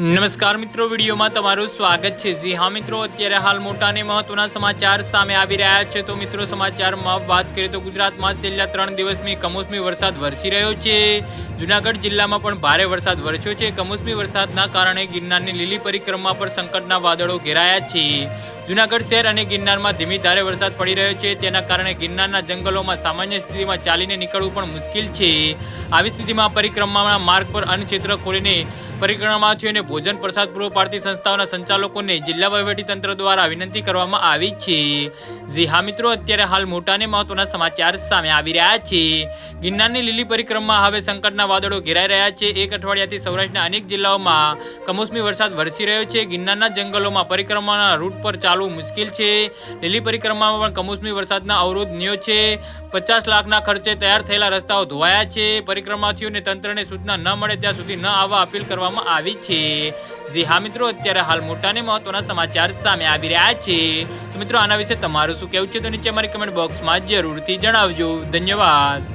નમસ્કાર મિત્રો, વિડીયોમાં તમારું સ્વાગત છે. જી હા મિત્રો, અત્યારે હાલ મોટા અને મહત્વના સમાચાર સામે આવી રહ્યા છે. તો મિત્રો, સમાચારમાં વાત કરીએ તો ગુજરાતમાં છેલ્લા ત્રણ દિવસની કમોસમી વરસાદ વરસી રહ્યો છે. જુનાગઢ જિલ્લામાં પણ ભારે વરસાદ વરસ્યો છે. કમોસમી વરસાદના કારણે ગિરનારની લીલી પરિક્રમા પર સંકટના વાદળો ઘેરાયા છે. જુનાગઢ શહેર અને ગિરનારમાં ધીમી ધારે વરસાદ પડી રહ્યો છે. તેના કારણે ગિરનારના જંગલોમાં સામાન્ય સ્થિતિમાં ચાલીને નીકળવું પણ મુશ્કેલ છે. આવી સ્થિતિમાં પરિક્રમાના માર્ગ પર અન્ય ક્ષેત્ર ખોલીને પરિક્રમાર્થીઓને ભોજન પ્રસાદ પૂરો પાડતી સંસ્થાઓના સંચાલકોને જિલ્લા વહીવટી તંત્ર દ્વારા વિનંતી કરવામાં આવી છે. જી હા મિત્રો, અત્યારે હાલ મોટા અને મહત્વના સમાચાર સામે આવી રહ્યા છે. ગિરનારની લીલી પરિક્રમા હવે સંકટના વાદળો ઘેરાઈ રહ્યા છે. એક અઠવાડિયાથી સૌરાષ્ટ્રના અનેક જિલ્લાઓમાં કમોસમી વરસાદ વરસી રહ્યો છે. ગિરનારના જંગલોમાં પરિક્રમાના રૂટ પર ચાલવું મુશ્કેલ છે. લીલી પરિક્રમામાં પણ કમોસમી વરસાદના અવરોધ ન્યો છે. પચાસ લાખના ખર્ચે તૈયાર થયેલા રસ્તાઓ ધોવાયા છે. પરિક્રમાર્થીઓને તંત્રને સૂચના ન મળે ત્યાં સુધી ન આવવા અપીલ કરવામાં આવી છે. જી હા મિત્રો, અત્યારે હાલ મોટા ને મહત્વના સમાચાર સામે આવી રહ્યા છે. તો મિત્રો, આના વિશે તમારું શું કહેવું છે તો નીચે અમારી કમેન્ટ બોક્સમાં જરૂરથી જણાવજો. ધન્યવાદ.